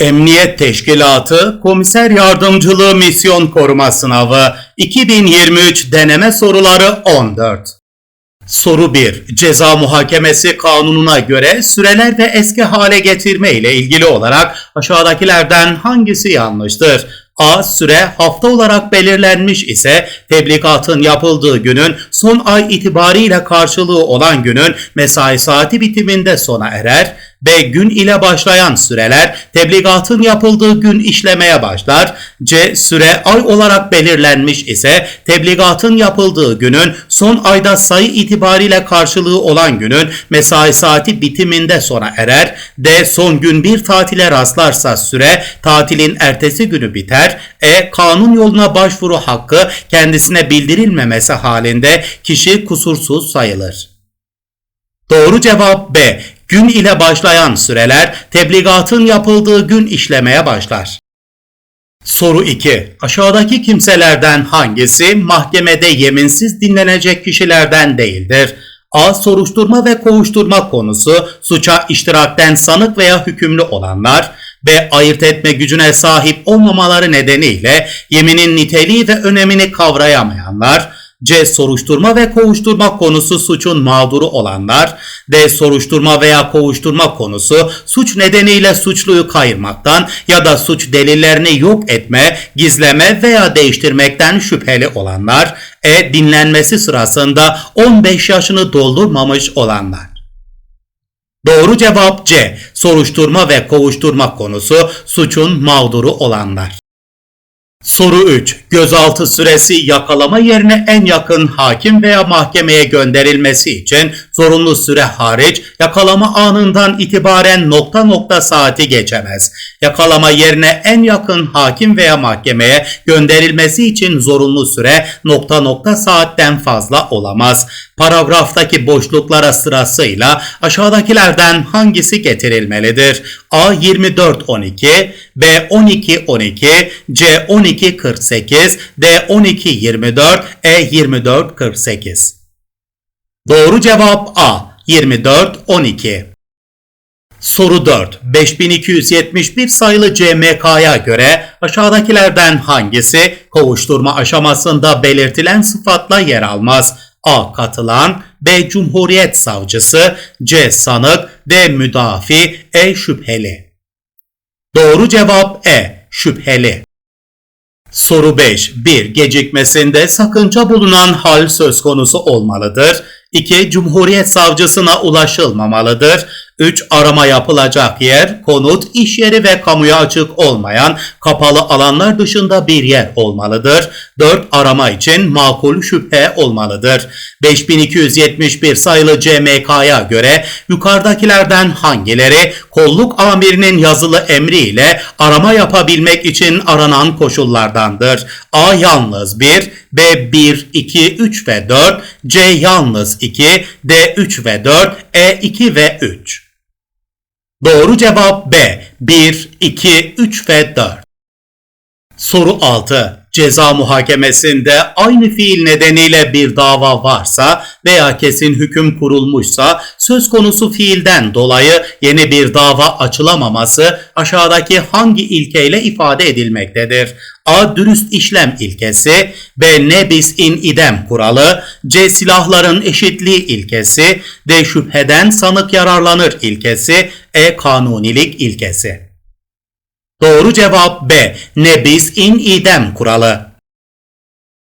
Emniyet Teşkilatı Komiser Yardımcılığı Misyon Koruma Sınavı 2023 Deneme Soruları 14 Soru 1. Ceza muhakemesi kanununa göre süreler ve eski hale getirme ile ilgili olarak aşağıdakilerden hangisi yanlıştır? A. Süre hafta olarak belirlenmiş ise tebligatın yapıldığı günün son ay itibariyle karşılığı olan günün mesai saati bitiminde sona erer. B. Gün ile başlayan süreler tebligatın yapıldığı gün işlemeye başlar. C. Süre ay olarak belirlenmiş ise tebligatın yapıldığı günün son ayda sayı itibariyle karşılığı olan günün mesai saati bitiminde sona erer. D. Son gün bir tatile rastlarsa süre tatilin ertesi günü biter. E. Kanun yoluna başvuru hakkı kendisine bildirilmemesi halinde kişi kusursuz sayılır. Doğru cevap B. Gün ile başlayan süreler tebligatın yapıldığı gün işlemeye başlar. Soru 2. Aşağıdaki kimselerden hangisi mahkemede yeminsiz dinlenecek kişilerden değildir? A. Soruşturma ve kovuşturma konusu suça iştirakten sanık veya hükümlü olanlar. B. Ayırt etme gücüne sahip olmamaları nedeniyle yeminin niteliği ve önemini kavrayamayanlar. C. Soruşturma ve kovuşturma konusu suçun mağduru olanlar. D. Soruşturma veya kovuşturma konusu suç nedeniyle suçluyu kayırmaktan ya da suç delillerini yok etme, gizleme veya değiştirmekten şüpheli olanlar. E. Dinlenmesi sırasında 15 yaşını doldurmamış olanlar. Doğru cevap C. Soruşturma ve kovuşturma konusu suçun mağduru olanlar. Soru 3. Gözaltı süresi yakalama yerine en yakın hakim veya mahkemeye gönderilmesi için zorunlu süre hariç yakalama anından itibaren nokta nokta saati geçemez. Yakalama yerine en yakın hakim veya mahkemeye gönderilmesi için zorunlu süre nokta nokta saatten fazla olamaz. Paragraftaki boşluklara sırasıyla aşağıdakilerden hangisi getirilmelidir? A 24-12, B 12-12, C 12-48, D 12-24, E 24-48. Doğru cevap A 24-12. Soru 4. 5271 sayılı CMK'ya göre aşağıdakilerden hangisi kovuşturma aşamasında belirtilen sıfatla yer almaz? A. Katılan B. Cumhuriyet Savcısı C. Sanık D. Müdafi E. Şüpheli Doğru cevap E. Şüpheli Soru 5. 1. Gecikmesinde sakınca bulunan hal söz konusu olmalıdır. 2. Cumhuriyet savcısına ulaşılmamalıdır. 3. Arama yapılacak yer, konut, iş yeri ve kamuya açık olmayan kapalı alanlar dışında bir yer olmalıdır. 4. Arama için makul şüphe olmalıdır. 5271 sayılı CMK'ya göre yukarıdakilerden hangileri kolluk amirinin yazılı emriyle arama yapabilmek için aranan koşullardandır? A. Yalnız 1, B 1, 2, 3 ve 4, C yalnız 2, D 3 ve 4, E 2 ve 3. Doğru cevap B 1, 2, 3 ve 4. Soru 6. Ceza muhakemesinde aynı fiil nedeniyle bir dava varsa veya kesin hüküm kurulmuşsa söz konusu fiilden dolayı yeni bir dava açılamaması aşağıdaki hangi ilkeyle ifade edilmektedir? A. Dürüst işlem ilkesi B. Nebis in idem kuralı C. Silahların eşitliği ilkesi D. Şüpheden sanık yararlanır ilkesi E. Kanunilik ilkesi Doğru cevap B. Nebis in idem kuralı.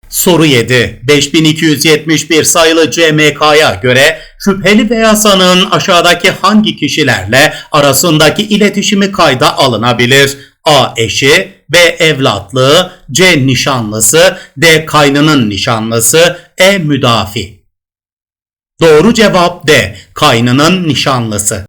Soru 7. 5271 sayılı CMK'ya göre şüpheli veya sanığın aşağıdaki hangi kişilerle arasındaki iletişimi kayda alınabilir? A. Eşi B. Evlatlığı C. Nişanlısı D. Kaynının nişanlısı E. Müdafi Doğru cevap D. Kaynının nişanlısı.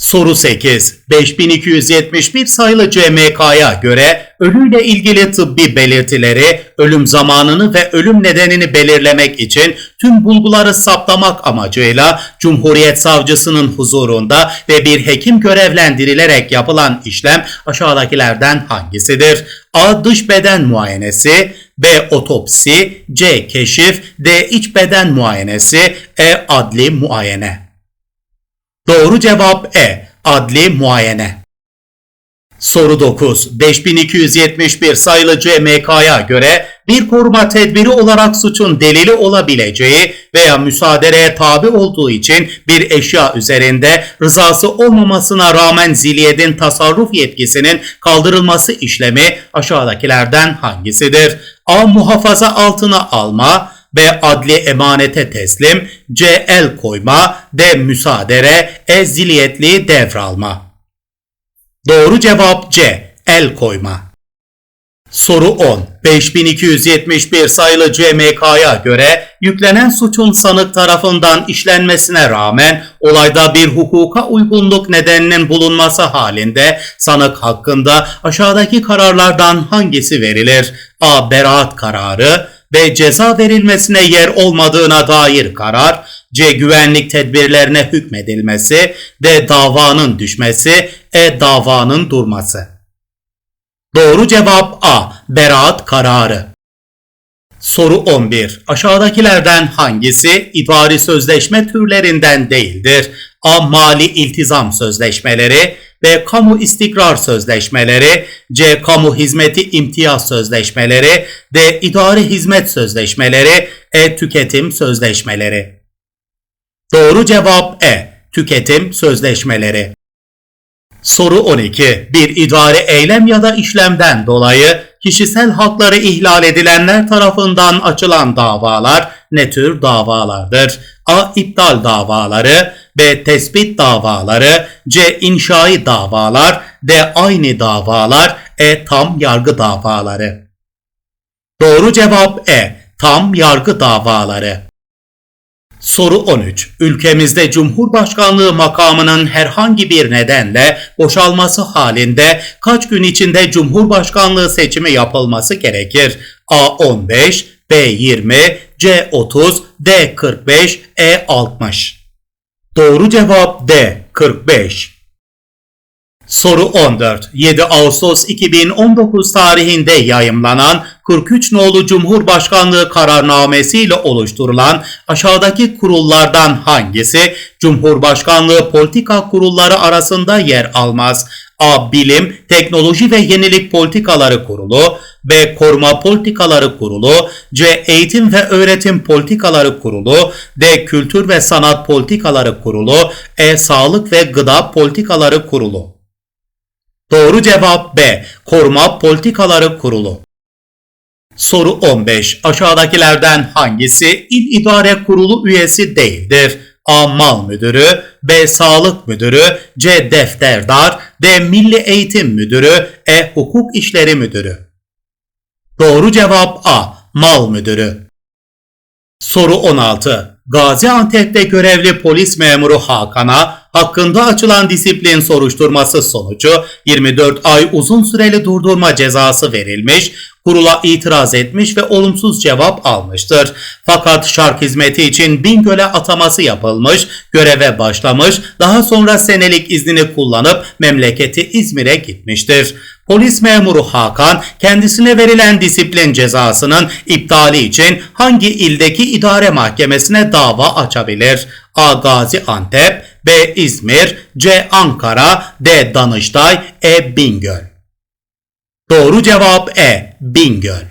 Soru 8. 5271 sayılı CMK'ya göre ölüyle ilgili tıbbi belirtileri, ölüm zamanını ve ölüm nedenini belirlemek için tüm bulguları saptamak amacıyla Cumhuriyet Savcısının huzurunda ve bir hekim görevlendirilerek yapılan işlem aşağıdakilerden hangisidir? A. Dış beden muayenesi B. Otopsi C. Keşif D. İç beden muayenesi E. Adli muayene Doğru cevap E. Adli muayene. Soru 9. 5271 sayılı CMK'ya göre bir koruma tedbiri olarak suçun delili olabileceği veya müsaadereye tabi olduğu için bir eşya üzerinde rızası olmamasına rağmen ziliyedin tasarruf yetkisinin kaldırılması işlemi aşağıdakilerden hangisidir? A. Muhafaza altına alma B. Adli emanete teslim C. El koyma D. Müsaadere E. Ziliyetli devralma Doğru cevap C. El koyma. Soru 10. 5271 sayılı CMK'ya göre yüklenen suçun sanık tarafından işlenmesine rağmen olayda bir hukuka uygunluk nedeninin bulunması halinde sanık hakkında aşağıdaki kararlardan hangisi verilir? A. Beraat kararı B. Ceza verilmesine yer olmadığına dair karar C. Güvenlik tedbirlerine hükmedilmesi D. Davanın düşmesi E. Davanın durması Doğru cevap A. Beraat kararı. Soru 11. Aşağıdakilerden hangisi idari sözleşme türlerinden değildir? A. Mali iltizam sözleşmeleri B. Kamu istikrar sözleşmeleri C. Kamu hizmeti imtiyaz sözleşmeleri D. İdari hizmet sözleşmeleri E. Tüketim sözleşmeleri Doğru cevap E. Tüketim sözleşmeleri. Soru 12. Bir idari eylem ya da işlemden dolayı kişisel hakları ihlal edilenler tarafından açılan davalar ne tür davalardır? A. İptal davaları B. Tespit davaları C. İnşai davalar D. Aynı davalar E. Tam yargı davaları Doğru cevap E. Tam yargı davaları. Soru 13. Ülkemizde Cumhurbaşkanlığı makamının herhangi bir nedenle boşalması halinde kaç gün içinde Cumhurbaşkanlığı seçimi yapılması gerekir? A 15, B 20, C 30, D 45, E 60. Doğru cevap D 45. Soru 14. 7 Ağustos 2019 tarihinde yayımlanan 43 nolu Cumhurbaşkanlığı kararnamesiyle oluşturulan aşağıdaki kurullardan hangisi Cumhurbaşkanlığı politika kurulları arasında yer almaz? A. Bilim, Teknoloji ve Yenilik Politikaları Kurulu B. Koruma Politikaları Kurulu C. Eğitim ve Öğretim Politikaları Kurulu D. Kültür ve Sanat Politikaları Kurulu E. Sağlık ve Gıda Politikaları Kurulu Doğru cevap B. Koruma Politikaları Kurulu. Soru 15. Aşağıdakilerden hangisi İl İdare Kurulu üyesi değildir? A. Mal Müdürü B. Sağlık Müdürü C. Defterdar D. Milli Eğitim Müdürü E. Hukuk İşleri Müdürü Doğru cevap A. Mal Müdürü. Soru 16. Gaziantep'te görevli polis memuru Hakan'a hakkında açılan disiplin soruşturması sonucu 24 ay uzun süreli durdurma cezası verilmiş, kurula itiraz etmiş ve olumsuz cevap almıştır. Fakat şark hizmeti için Bingöl'e ataması yapılmış, göreve başlamış, daha sonra senelik iznini kullanıp memleketi İzmir'e gitmiştir. Polis memuru Hakan kendisine verilen disiplin cezasının iptali için hangi ildeki idare mahkemesine dava açabilir? A. Gaziantep B. İzmir C. Ankara D. Danıştay E. Bingöl Doğru cevap E. Bingöl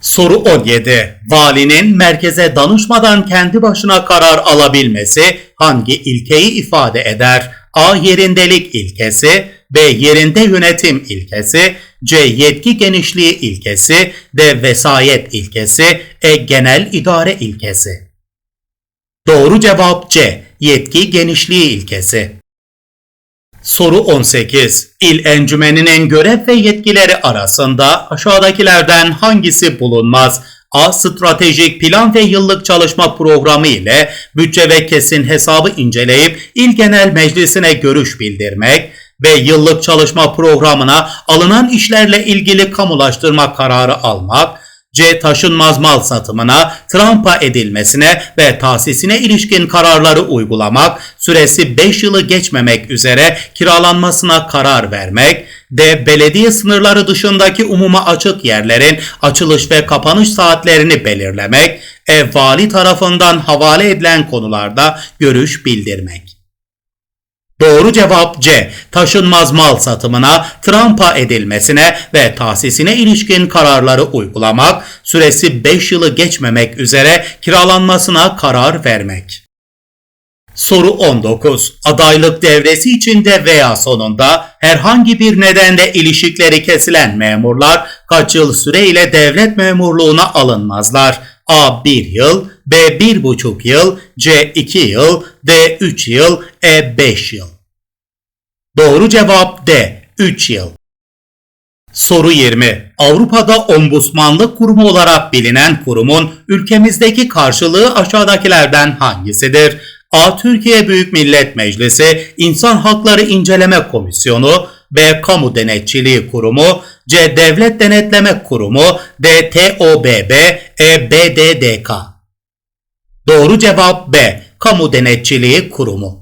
Soru 17. Valinin merkeze danışmadan kendi başına karar alabilmesi hangi ilkeyi ifade eder? A. Yerindelik ilkesi B. Yerinde yönetim ilkesi C. Yetki genişliği ilkesi D. Vesayet ilkesi E. Genel idare ilkesi Doğru cevap C. Yetki genişliği ilkesi. Soru 18. İl encümeninin görev ve yetkileri arasında aşağıdakilerden hangisi bulunmaz? A. Stratejik plan ve yıllık çalışma programı ile bütçe ve kesin hesabı inceleyip il genel meclisine görüş bildirmek ve yıllık çalışma programına alınan işlerle ilgili kamulaştırma kararı almak, C. Taşınmaz mal satımına, trampa edilmesine ve tahsisine ilişkin kararları uygulamak, süresi 5 yılı geçmemek üzere kiralanmasına karar vermek, D. Belediye sınırları dışındaki umuma açık yerlerin açılış ve kapanış saatlerini belirlemek, E. Vali tarafından havale edilen konularda görüş bildirmek. Doğru cevap C. Taşınmaz mal satımına, trampa edilmesine ve tahsisine ilişkin kararları uygulamak, süresi 5 yılı geçmemek üzere kiralanmasına karar vermek. Soru 19. Adaylık devresi içinde veya sonunda herhangi bir nedenle ilişikleri kesilen memurlar kaç yıl süreyle devlet memurluğuna alınmazlar? A 1 yıl, B 1,5 yıl, C 2 yıl, D 3 yıl, E 5 yıl. Doğru cevap D 3 yıl. Soru 20. Avrupa'da Ombudsmanlık Kurumu olarak bilinen kurumun ülkemizdeki karşılığı aşağıdakilerden hangisidir? A. Türkiye Büyük Millet Meclisi İnsan Hakları İnceleme Komisyonu B. Kamu Denetçiliği Kurumu C. Devlet Denetleme Kurumu D. TOBB E. BDDK Doğru cevap B. Kamu Denetçiliği Kurumu